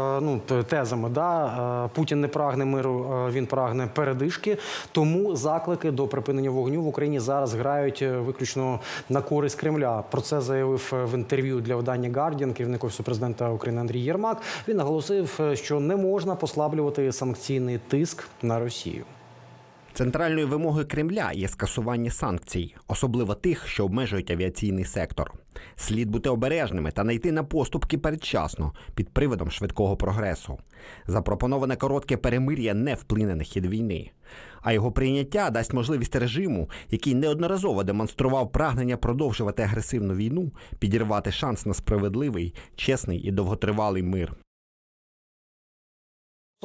Е, Ну, тезами, да, е, Путін не прагне миру, е, він прагне передишки. Тому заклики до припинення вогню в Україні зараз грають виключно на користь Кремля. Про це заявив в інтерв'ю для видання Guardian керівник офісу президента України Андрій Єрмак. Він наголосив, що не можна послаблювати санкційний тиск на Росію. Центральною вимогою Кремля є скасування санкцій, особливо тих, що обмежують авіаційний сектор. Слід бути обережними та не на поступки передчасно під приводом швидкого прогресу. Запропоноване коротке перемир'я не вплине на хід війни, а його прийняття дасть можливість режиму, який неодноразово демонстрував прагнення продовжувати агресивну війну, підірвати шанс на справедливий, чесний і довготривалий мир.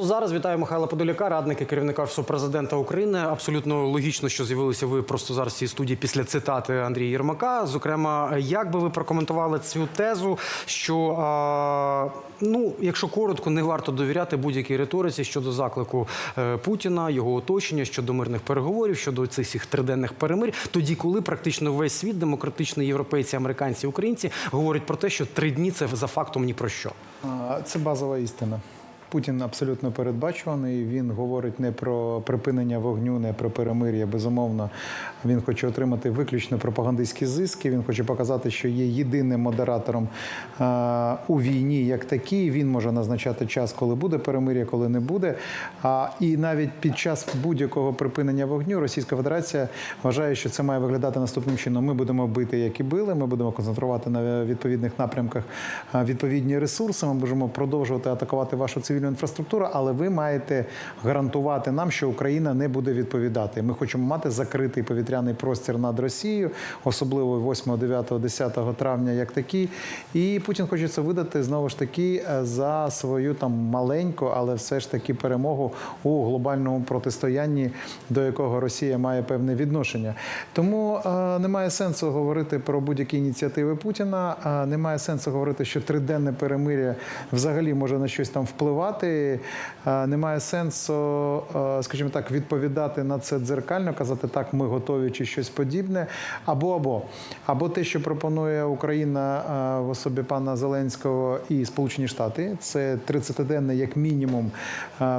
Зараз вітаю Михайла Подоляка, радника керівника Офісу президента України. Абсолютно логічно, що з'явилися ви просто зараз в цій студії після цитати Андрія Єрмака. Зокрема, як би ви прокоментували цю тезу, що а, ну, якщо коротко, не варто довіряти будь-якій риториці щодо заклику е, Путіна, його оточення щодо мирних переговорів, щодо цих всіх триденних перемирь, тоді, коли практично весь світ, демократичні європейці, американці, українці, говорять про те, що три дні це за фактом ні про що. Це базова істина. Путін абсолютно передбачуваний. Він говорить не про припинення вогню, не про перемир'я. Безумовно, він хоче отримати виключно пропагандистські зиски. Він хоче показати, що є єдиним модератором а, у війні, як такий. Він може назначати час, коли буде перемир'я, коли не буде. А, і навіть під час будь-якого припинення вогню Російська Федерація вважає, що це має виглядати наступним чином. Ми будемо бити, як і били. Ми будемо концентрувати на відповідних напрямках відповідні ресурси. Ми можемо продовжувати атакувати вашу цивільну інфраструктуру, але ви маєте гарантувати нам, що Україна не буде відповідати. Ми хочемо мати закритий повітряний простір над Росією, особливо 8, 9, 10 травня, як такі. І Путін хоче це видати знову ж таки е, за свою там маленьку, але все ж таки перемогу у глобальному протистоянні, до якого Росія має певне відношення. Тому е, немає сенсу говорити про будь-які ініціативи Путіна. е, немає сенсу говорити, що триденне перемир'я взагалі може на щось там впливати. Е, немає сенсу, е, скажімо так, відповідати на це дзеркально, казати так, ми готові чи щось подібне. Або або або те, що пропонує Україна е, в особі пана Зеленського і Сполучені Штати, це 30-денне, як мінімум,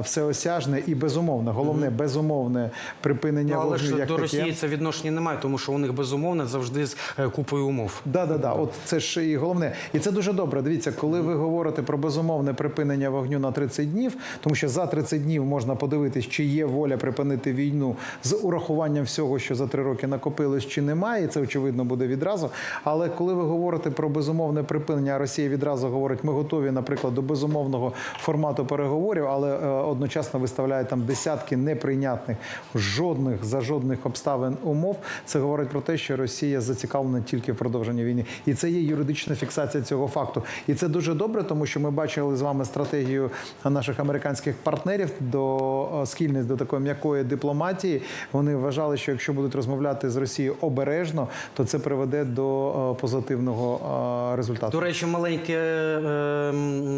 всеосяжне і безумовне, головне безумовне припинення Ну, вогню як до таке. Росії це відношення немає, тому що у них безумовно завжди з купою умов. Да, да, да. От це ж і головне. І це дуже добре. Дивіться, коли ви говорите про безумовне припинення вогню на 30 днів, тому що за 30 днів можна подивитись, чи є воля припинити війну з урахуванням всього, що за три роки накопилось, чи немає. І це очевидно буде відразу. Але коли ви говорите про безумовне припинення, Росія відразу говорить, ми готові, наприклад, до безумовного формату переговорів, але е, одночасно виставляє там десятки неприйнятних жодних за жодних обставин умов. Це говорить про те, що Росія зацікавлена тільки в продовженні війни, і це є юридична фіксація цього факту. І це дуже добре, тому що ми бачили з вами стратегію наших американських партнерів до е, схильність до такої м'якої дипломатії. Вони вважали, що якщо будуть розмовляти з Росією обережно, то це приведе до е, позитивного е, результату. До речі, маленьке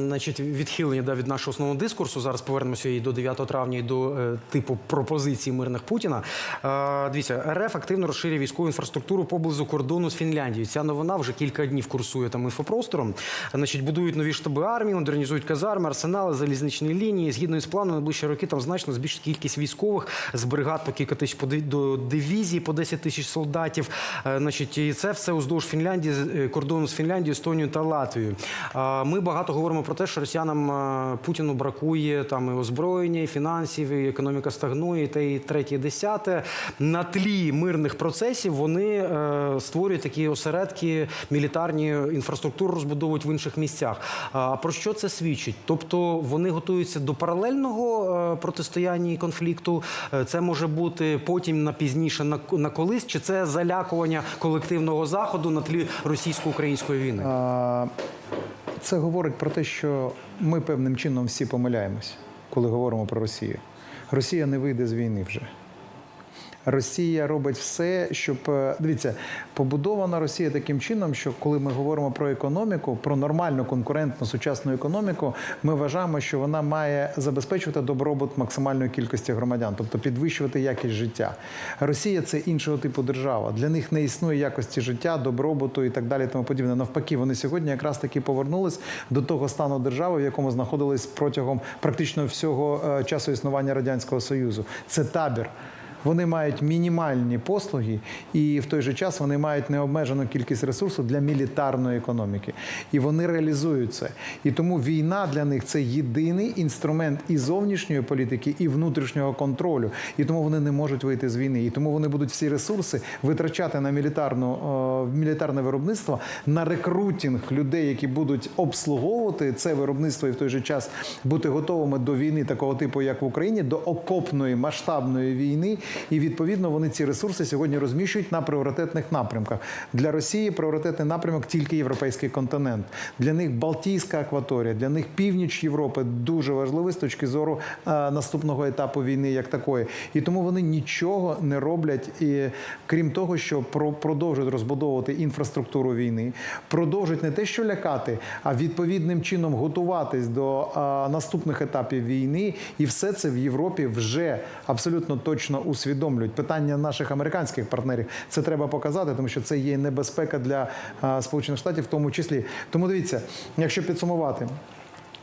значить, відхилення від нашого основного дискурсу. Зараз повернемося і до 9 травня, і до типу пропозицій мирних Путіна. Дивіться, РФ активно розширює військову інфраструктуру поблизу кордону з Фінляндією. Ця новина вже кілька днів курсує там інфопростором. Значить, будують нові штаби армії, модернізують казарми, арсенали, залізничні лінії. Згідно із планом, найближчі роки там значно збільшить кількість військових з бригад по кілька тисяч до дивізії, по 10 тисяч солдатів. Е, Значить, і це все уздовж Фінляндії, е, кордону з Фінляндією, Естонією та Латвією. Ми багато говоримо про те, що росіянам е, Путіну бракує там і озброєння, і фінансів, і економіка стагнує, і те, і третє, і десяте. На тлі мирних процесів вони створюють такі осередки, мілітарні інфраструктуру розбудовують в інших місцях. А про що це свідчить? Тобто вони готуються до паралельного е, протистояння і конфлікту. Е, Це може бути потім на пізніше на, на колись, чи це залякування колективного заходу на тлі російсько-української війни? Це говорить про те, що ми певним чином всі помиляємось, коли говоримо про Росію. Росія не вийде з війни вже. Росія робить все, щоб е, дивіться, побудована Росія таким чином, що коли ми говоримо про економіку, про нормальну конкурентну сучасну економіку, ми вважаємо, що вона має забезпечувати добробут максимальної кількості громадян, тобто підвищувати якість життя. Росія це іншого типу держава. Для них не існує якості життя, добробуту і так далі. Тому подібне. Навпаки, вони сьогодні якраз таки повернулись до того стану держави, в якому знаходились протягом практично всього е, часу існування радянського союзу. Це табір. Вони мають мінімальні послуги, і в той же час вони мають необмежену кількість ресурсу для мілітарної економіки. І вони реалізують це. І тому війна для них це єдиний інструмент і зовнішньої політики, і внутрішнього контролю. І тому вони не можуть вийти з війни. І тому вони будуть всі ресурси витрачати на мілітарну е, мілітарне виробництво, на рекрутинг людей, які будуть обслуговувати це виробництво і в той же час бути готовими до війни такого типу, як в Україні, до окопної масштабної війни. І відповідно вони ці ресурси сьогодні розміщують на пріоритетних напрямках. Для Росії пріоритетний напрямок тільки європейський континент. Для них Балтійська акваторія, для них північ Європи дуже важливий з точки зору е, наступного етапу війни, як такої. І тому вони нічого не роблять, і крім того, що про продовжують розбудовувати інфраструктуру війни, продовжують не те, що лякати, а відповідним чином готуватись до е, наступних етапів війни. І все це в Європі вже абсолютно точно усвідомлюють. Питання наших американських партнерів це треба показати, тому що це є небезпека для Сполучених Штатів, в тому числі. Тому дивіться, якщо підсумувати.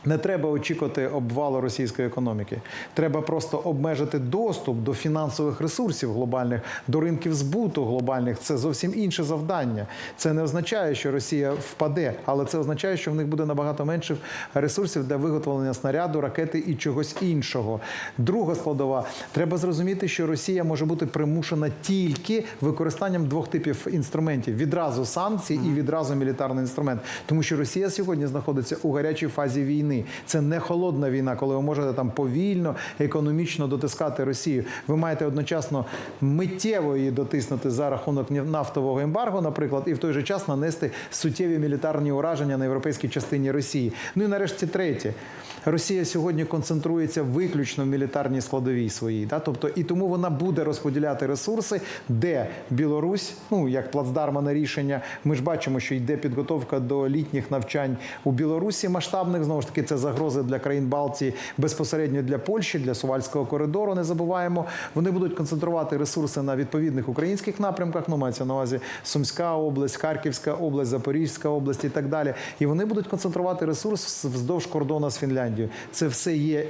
Не треба очікувати обвалу російської економіки. Треба просто обмежити доступ до фінансових ресурсів глобальних, до ринків збуту глобальних. Це зовсім інше завдання. Це не означає, що Росія впаде, але це означає, що в них буде набагато менше ресурсів для виготовлення снаряду, ракети і чогось іншого. Друга складова треба зрозуміти, що Росія може бути примушена тільки використанням двох типів інструментів: відразу санкцій і відразу мілітарний інструмент, тому що Росія сьогодні знаходиться у гарячій фазі війни. Це не холодна війна, коли ви можете там повільно, економічно дотискати Росію. Ви маєте одночасно миттєво її дотиснути за рахунок нафтового ембарго, наприклад, і в той же час нанести суттєві мілітарні ураження на європейській частині Росії. Ну і нарешті третє. Росія сьогодні концентрується виключно в мілітарній складовій своїй, да? тобто і тому вона буде розподіляти ресурси, де Білорусь, ну як плацдармане рішення. Ми ж бачимо, що йде підготовка до літніх навчань у Білорусі масштабних. Знову ж таки, це загрози для країн Балтії безпосередньо для Польщі, для Сувальського коридору. Не забуваємо. Вони будуть концентрувати ресурси на відповідних українських напрямках. Ну мається на увазі Сумська область, Харківська область, Запорізька область і так далі. І вони будуть концентрувати ресурс вздовж кордону з Фінляндією. Це все є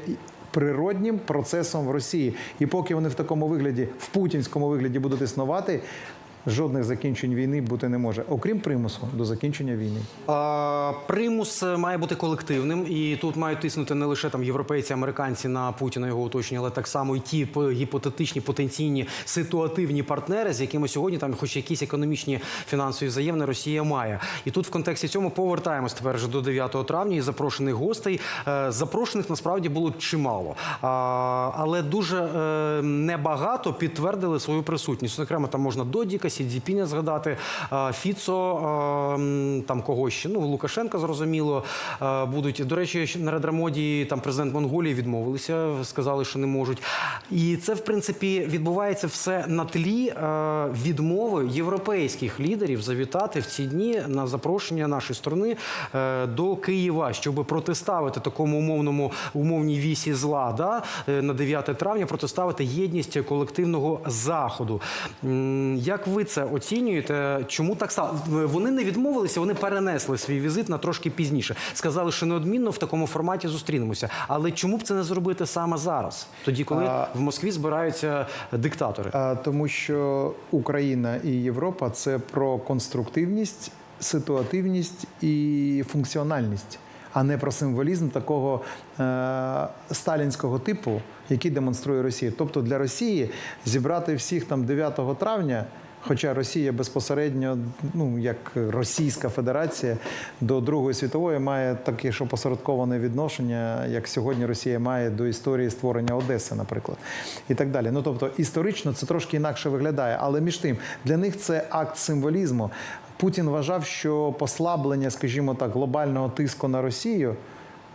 природнім процесом в Росії. І поки вони в такому вигляді, в путінському вигляді будуть існувати. Жодних закінчень війни бути не може, окрім примусу до закінчення війни. А, примус має бути колективним, і тут мають тиснути не лише там європейці, американці на Путіна його оточення, але так само і ті по- гіпотетичні потенційні ситуативні партнери, з якими сьогодні там, хоч якісь економічні фінансові взаємини, Росія має. І тут в контексті цьому повертаємось тепер вже до 9 травня і запрошених гостей. Е, Запрошених насправді було чимало, але дуже е, небагато підтвердили свою присутність. Зокрема, там можна Додіка, Сідзіпіня згадати, Фіцо, там когось ще, ну Лукашенка, зрозуміло, будуть. До речі, на Редрамоді там президент Монголії відмовилися, сказали, що не можуть. І це, в принципі, відбувається все на тлі відмови європейських лідерів завітати в ці дні на запрошення нашої сторони е, до Києва, щоб протиставити такому умовному умовній вісі зла да, е, на 9 травня, протиставити єдність колективного заходу. Як ви це оцінюєте? Чому так стало? Вони не відмовилися, вони перенесли свій візит на трошки пізніше. Сказали, що неодмінно в такому форматі зустрінемося. Але чому б це не зробити саме зараз, тоді коли А- в Москві збираються диктатори? А, Тому що Україна і Європа це про конструктивність, ситуативність і функціональність, а не про символізм такого е, сталінського типу, який демонструє Росія. Тобто для Росії зібрати всіх там 9 травня. Хоча Росія безпосередньо, ну як Російська Федерація до Другої світової має таке ж опосередковане відношення, як сьогодні Росія має до історії створення Одеси, наприклад, і так далі. Ну тобто історично це трошки інакше виглядає, але між тим для них це акт символізму. Путін вважав, що послаблення, скажімо так, глобального тиску на Росію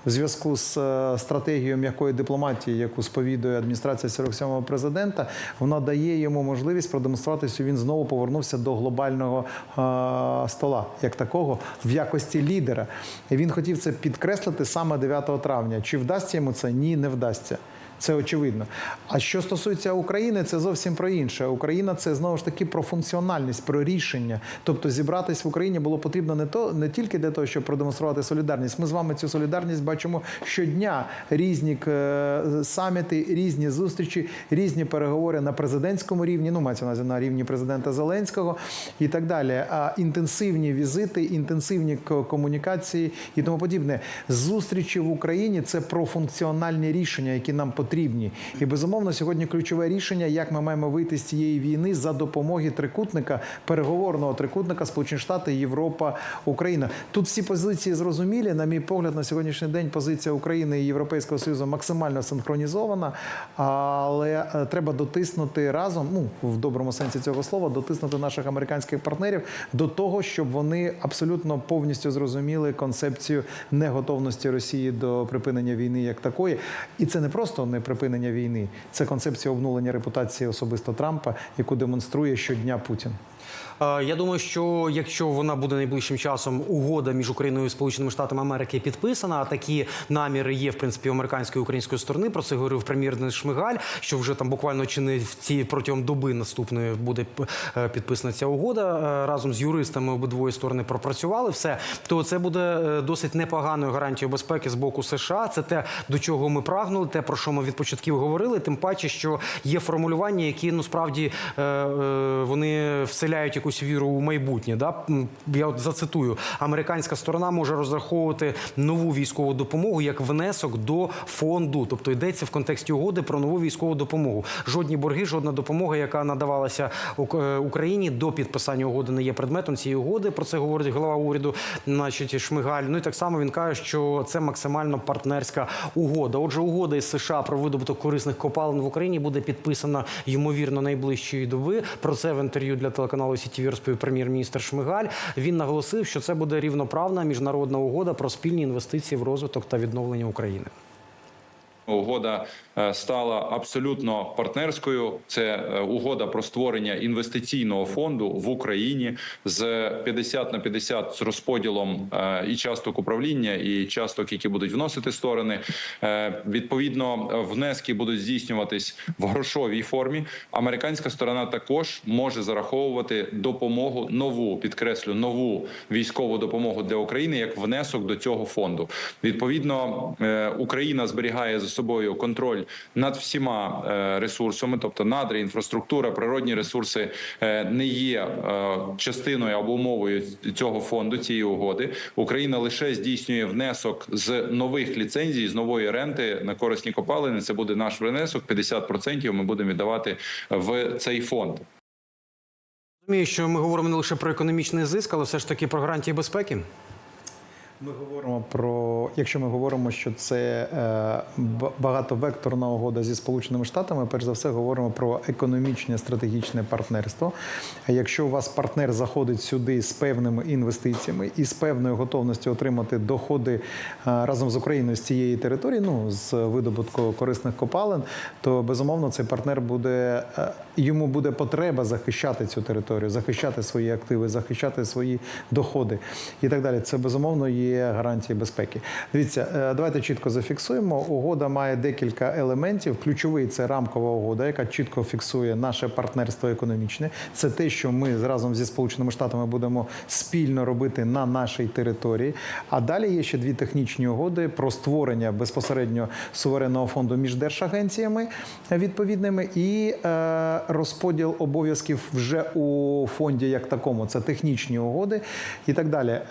в зв'язку з е, стратегією м'якої дипломатії, яку сповідує адміністрація 47-го президента, вона дає йому можливість продемонструвати, що він знову повернувся до глобального е, стола, як такого, в якості лідера. І він хотів це підкреслити саме 9 травня. Чи вдасться йому це? Ні, не вдасться. Це очевидно. А що стосується України, це зовсім про інше. Україна це знову ж таки про функціональність, про рішення. Тобто зібратись в Україні було потрібно не то не тільки для того, щоб продемонструвати солідарність. Ми з вами цю солідарність бачимо щодня. Різні е, саміти, різні зустрічі, різні переговори на президентському рівні. Ну мається увазі на рівні президента Зеленського і так далі. А інтенсивні візити, інтенсивні комунікації і тому подібне. Зустрічі в Україні це про функціональні рішення, які нам потрібні. І безумовно, сьогодні ключове рішення, як ми маємо вийти з цієї війни за допомоги трикутника, переговорного трикутника Сполучені Штати, Європа, Україна. Тут всі позиції зрозумілі. На мій погляд, на сьогоднішній день позиція України і Європейського Союзу максимально синхронізована, але е, треба дотиснути разом, ну в доброму сенсі цього слова, дотиснути наших американських партнерів до того, щоб вони абсолютно повністю зрозуміли концепцію неготовності Росії до припинення війни як такої. І це не просто не припинення війни, це концепція обнулення репутації особисто Трампа, яку демонструє щодня Путін. Е, Я думаю, що якщо вона буде найближчим часом угода між Україною і Сполученими Штатами Америки підписана, а такі наміри є в принципі американської і української сторони. Про це говорив прем'єр Шмигаль, що вже там буквально чи не в ці протягом доби наступної буде е, підписана ця угода. Е, Разом з юристами обидвої сторони пропрацювали все. То це буде досить непоганою гарантією безпеки з боку США. Це те, до чого ми прагнули, те про що ми від початків говорили. Тим паче, що є формулювання, які ну справді вони вселяють якусь віру у майбутнє. Да? Я от зацитую: американська сторона може розраховувати нову військову допомогу як внесок до фонду. Тобто йдеться в контексті угоди про нову військову допомогу. Жодні борги, жодна допомога, яка надавалася е, Україні до підписання угоди, не є предметом цієї угоди. Про це говорить голова уряду, значить Шмигаль. Ну і так само він каже, що це максимально партнерська угода. Отже, угода із США про видобуток корисних копалин в Україні буде підписана ймовірно найближчої доби. Про це в інтерв'ю для телеканалу CTV розповів прем'єр-міністр Шмигаль. Він наголосив, що це буде рівноправна міжнародна угода про спільні інвестиції в розвиток та відновлення України. Угода е, стала абсолютно партнерською. Це е, угода про створення інвестиційного фонду в Україні з 50 на 50 з розподілом е, і часток управління, і часток, які будуть вносити сторони. Відповідно, внески будуть здійснюватись в грошовій формі. Американська сторона також може зараховувати допомогу нову, підкреслю нову військову допомогу для України як внесок до цього фонду. Відповідно, Україна зберігає за собою контроль над всіма е, ресурсами, тобто надра, інфраструктура, природні ресурси е, не є е, частиною або умовою цього фонду цієї угоди. Україна лише здійснює внесок з нових ліцензій, з нової ренти на корисні копалини. Це буде наш внесок. 50% ми будемо віддавати в цей фонд. Розумію, що ми говоримо не лише про економічний зиск, але все ж таки про гарантії безпеки. Ми говоримо про, якщо ми говоримо, що це е, багатовекторна угода зі Сполученими Штатами, перш за все говоримо про економічне стратегічне партнерство. А Якщо у вас партнер заходить сюди з певними інвестиціями і з певною готовністю отримати доходи е, разом з Україною з цієї території, ну з видобутку корисних копалин, то безумовно цей партнер буде е, йому буде потреба захищати цю територію, захищати свої активи, захищати свої доходи і так далі. Це безумовно є гарантії безпеки. Дивіться, е, давайте чітко зафіксуємо. Угода має декілька елементів. Ключовий це рамкова угода, яка чітко фіксує наше партнерство економічне. Це те, що ми разом зі Сполученими Штатами будемо спільно робити на нашій території. А далі є ще дві технічні угоди про створення безпосередньо суверенного фонду між держагенціями відповідними і е, розподіл обов'язків вже у фонді як такому. Це технічні угоди і так далі.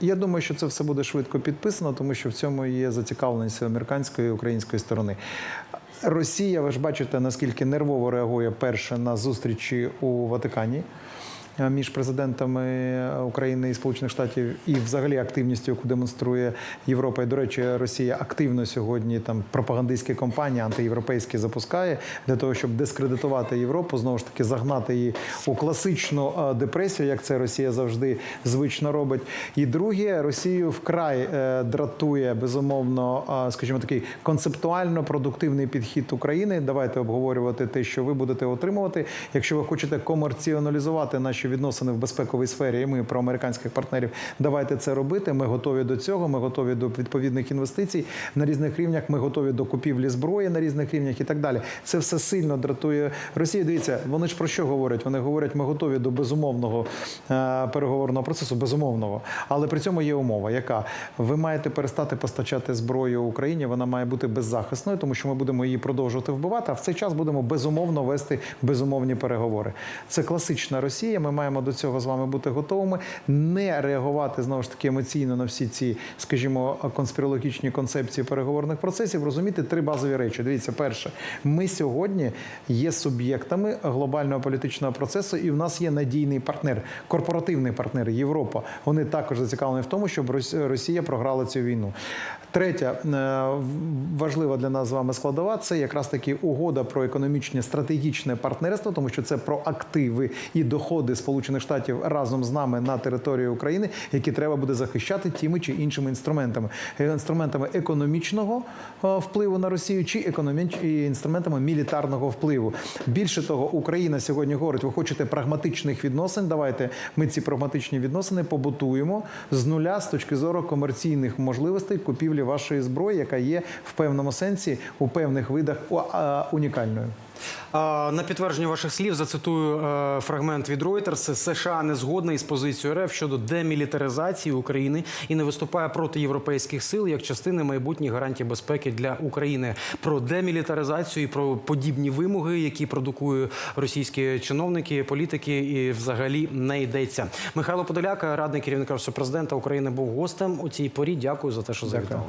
Я думаю, що це все буде швидко підписано, тому що в цьому є зацікавленість американської і української сторони. Росія, ви ж бачите, наскільки нервово реагує перше на зустрічі у Ватикані. Е, між президентами України і Сполучених Штатів і взагалі активністю, яку демонструє Європа. І до речі, Росія активно сьогодні там пропагандистські кампанії антиєвропейські запускає для того, щоб дискредитувати Європу, знову ж таки загнати її у класичну е, депресію, як це Росія завжди звично робить. І друге, Росію вкрай е, дратує безумовно, е, скажімо, такий концептуально продуктивний підхід України. Давайте обговорювати те, що ви будете отримувати. Якщо ви хочете комерціоналізувати наші відносини в безпековій сфері, і ми про американських партнерів, давайте це робити. Ми готові до цього. Ми готові до відповідних інвестицій на різних рівнях. Ми готові до купівлі зброї на різних рівнях і так далі. Це все сильно дратує Росію. Дивіться, вони ж про що говорять? Вони говорять, ми готові до безумовного е, переговорного процесу, безумовного. Але при цьому є умова, яка ви маєте перестати постачати зброю Україні. Вона має бути беззахисною, тому що ми будемо її продовжувати вбивати. А в цей час будемо безумовно вести безумовні переговори. Це класична Росія. Ми маємо до цього з вами бути готовими, не реагувати знову ж таки емоційно на всі ці, скажімо, конспірологічні концепції переговорних процесів. Розуміти три базові речі. Дивіться, перше, ми сьогодні є суб'єктами глобального політичного процесу, і в нас є надійний партнер, корпоративний партнер Європа. Вони також зацікавлені в тому, щоб Рос- Росія програла цю війну. Третя е, важлива для нас з вами складова це якраз таки угода про економічне стратегічне партнерство, тому що це про активи і доходи Сполучених Штатів разом з нами на території України, які треба буде захищати тими чи іншими інструментами, Е, інструментами економічного е, впливу на Росію чи економіч... інструментами мілітарного впливу. Більше того, Україна сьогодні говорить: ви хочете прагматичних відносин. Давайте ми ці прагматичні відносини побутуємо з нуля з точки зору комерційних можливостей купівлі вашої зброї, яка є в певному сенсі у певних видах унікальною. На підтвердження ваших слів зацитую е, фрагмент від Reuters. США не згодна із позицією РФ щодо демілітаризації України і не виступає проти європейських сил як частини майбутніх гарантій безпеки для України. Про демілітаризацію і про подібні вимоги, які продукують російські чиновники, політики, і взагалі не йдеться. Михайло Подоляк, радник керівника Офісу президента України, був гостем у цій порі. Дякую за те, що завітали.